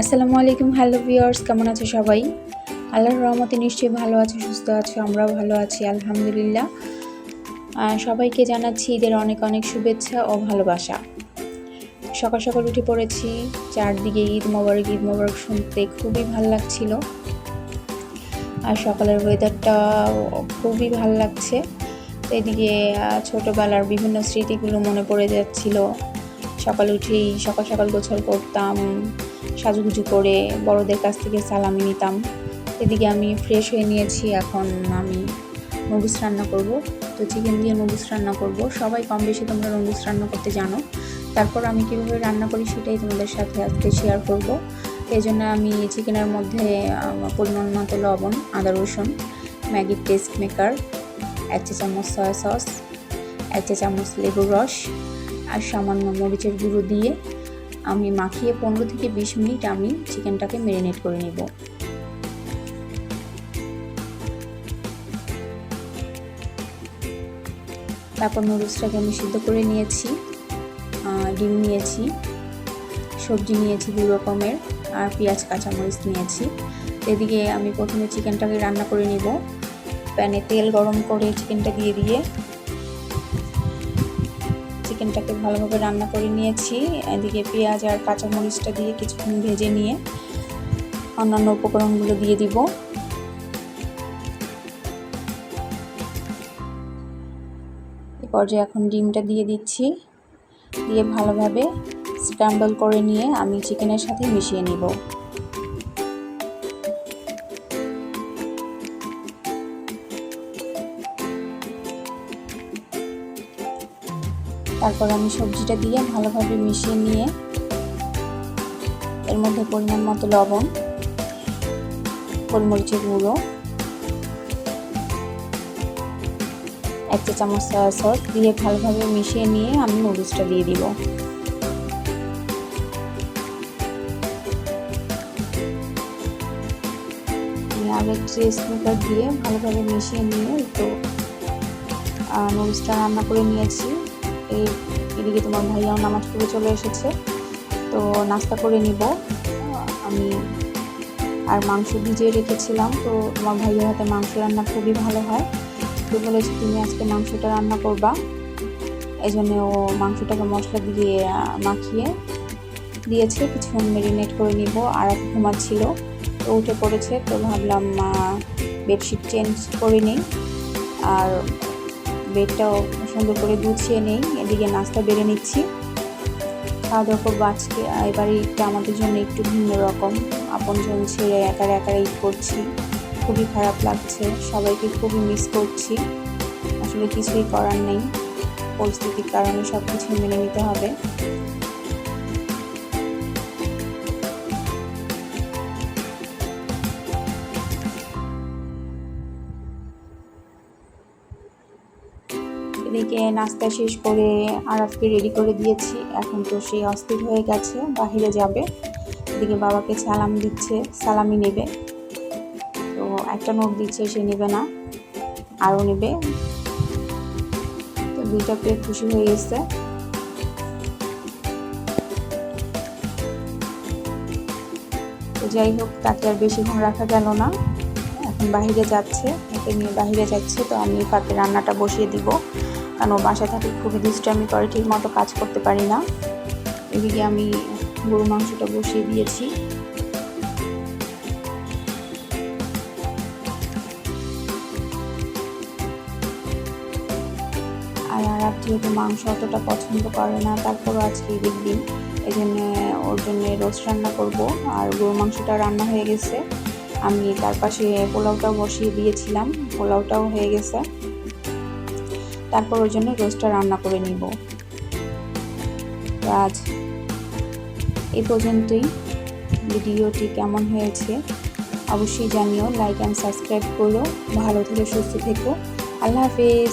আসসালামু আলাইকুম, hello viewers, কেমন আছো সবাই? আল্লাহর রহমতে নিশ্চয়ই ভালো আছো, সুস্থ আছো, আমরাও ভালো আছি, আলহামদুলিল্লাহ। সবাইকে জানাচ্ছি ঈদের অনেক অনেক শুভেচ্ছা ও ভালোবাসা। সকাল সকাল উঠে পড়েছি, চারদিকে ঈদ মোবারক ঈদ মোবারক শুনতে খুবই ভালো লাগছিল। আর সকালের ওয়েদারটা খুবই ভালো লাগছে। এদিকে ছোটোবেলার বিভিন্ন স্মৃতিগুলো মনে পড়ে যাচ্ছিল। সকাল উঠেই সকাল সকাল গোছল করতাম, সাজুগুজু করে বড়দের কাছ থেকে সালামি নিতাম। এদিকে আমি ফ্রেশ হয়ে নিয়েছি, এখন আমি নুডলস রান্না করব। তো চিকেন দিয়ে নুডলস রান্না করব। সবাই কম বেশি তোমরা নুডলস রান্না করতে জানো। তারপর আমি কীভাবে রান্না করি সেটাই তোমাদের সাথে আজকে শেয়ার করব। এই জন্য আমি চিকেনের মধ্যে পরিমাণ মতো লবণ, আদা রসুন ম্যাগির টেস্ট মেকার এক চা চামচ সয়া সস এক চা চামচ লেবুর রস আর সামান্য মরিচের গুঁড়ো দিয়ে আমি মাখিয়ে পনেরো থেকে বিশ মিনিট আমি চিকেনটাকে ম্যারিনেট করে নেব। তারপর নুডলসটাকে আমি সিদ্ধ করে নিয়েছি ডিম নিয়েছি, সবজি নিয়েছি দু রকমের, আর পেঁয়াজ, কাঁচামরিচ নিয়েছি। এদিকে আমি প্রথমে চিকেনটাকে রান্না করে নিব। প্যানে তেল গরম করে চিকেনটা দিয়ে দিয়ে চিকেনটাকে ভালোভাবে রান্না করে নিয়েছি। এদিকে পেঁয়াজ আর কাঁচামরিচটা দিয়ে কিছুক্ষণ ভেজে নিয়ে অন্যান্য উপকরণগুলো দিয়ে দিব। পর্যায়ে এখন ডিমটা দিয়ে দিচ্ছি। দিয়ে ভালোভাবে স্ক্র্যাম্বল করে নিয়ে আমি চিকেনের সাথে মিশিয়ে নিব। তারপর আমি সবজিটা দিয়ে ভালোভাবে মিশিয়ে নিয়ে এর মধ্যে পরিমাণ মতো লবণ, গোলমরিচের গুঁড়ো, এক চা চামচ সয়া সস দিয়ে ভালোভাবে মিশিয়ে নিয়ে আমি নুডলসটা দিয়ে দিব। দিয়ে ভালোভাবে মিশিয়ে নিয়ে একটু নুডলসটা রান্না করে নিয়েছি। এই এদিকে তোমার ভাইয়াও নামাজ পড়ে চলে এসেছে। তো নাস্তা করে নিব। আমি আর মাংস ভিজিয়ে রেখেছিলাম। তো তোমার ভাইয়ের হাতে মাংস রান্না খুবই ভালো হয়। তো বলেছি, তুমি আজকে মাংসটা রান্না করবা। এই জন্য ও মাংসটাকে মশলা দিয়ে মাখিয়ে দিয়েছে। কিছুক্ষণ মেরিনেট করে নিব। আর এক ঘুমাচ্ছিল তো উঠে পড়েছে। তো ভাবলাম বেডশিট চেঞ্জ করে নিই। আর বেডটাও সুন্দর করে গুছিয়ে নেই। এদিকে নাস্তা বেড়ে নিচ্ছি। খাওয়া দাওয়া করব আজকে। এবার ঈদটা আমাদের জন্য একটু ভিন্ন রকম। আপনজন ছেড়ে একা একা ঈদ করছি। খুবই খারাপ লাগছে। সবাইকে খুবই মিস করছি। আসলে কিছুই করার নেই। পরিস্থিতির কারণে সব কিছু মেনে নিতে হবে। এদিকে নাস্তা শেষ করে আরাফকে রেডি করে দিয়েছি। এখন তো সে অস্থির হয়ে গেছে, বাহিরে যাবে। এদিকে বাবাকে সালাম দিচ্ছে সালামি নেবে। তো একটা নোট দিচ্ছে, সে নেবে না, আরও নেবে। তো দুইটা পেয়ে খুশি হয়ে গেছে। তো যাই হোক, তাকে আর বেশিক্ষণ রাখা গেল না। এখন বাহিরে যাচ্ছে ওকে নিয়ে বাহিরে যাচ্ছে, তো আমি ফাঁকে রান্নাটা বসিয়ে দিব। কারণ বাসায় থাকি, খুবই দুষ্টামি করে ঠিক মতো কাজ করতে পারি না। এদিকে আমি গরু মাংসটা বসিয়ে দিয়েছি। আর আর যেহেতু মাংস অতটা পছন্দ করে না, তারপরও আজকে ঈদের দিন এই জন্য ওর জন্য রোস্ট রান্না করব। আর গরু মাংসটা রান্না হয়ে গেছে। আমি তার পাশে পোলাওটাও বসিয়ে দিয়েছিলাম, পোলাওটাও হয়ে গেছে। তারপর ওর জন্য রোস্টটা রান্না করে নিব। আজ এই পর্যন্তই। ভিডিওটি কেমন হয়েছে অবশ্যই জানিও লাইক অ্যান্ড সাবস্ক্রাইব করো। ভালো থেকে, সুস্থ থেকো। আল্লাহ হাফেজ।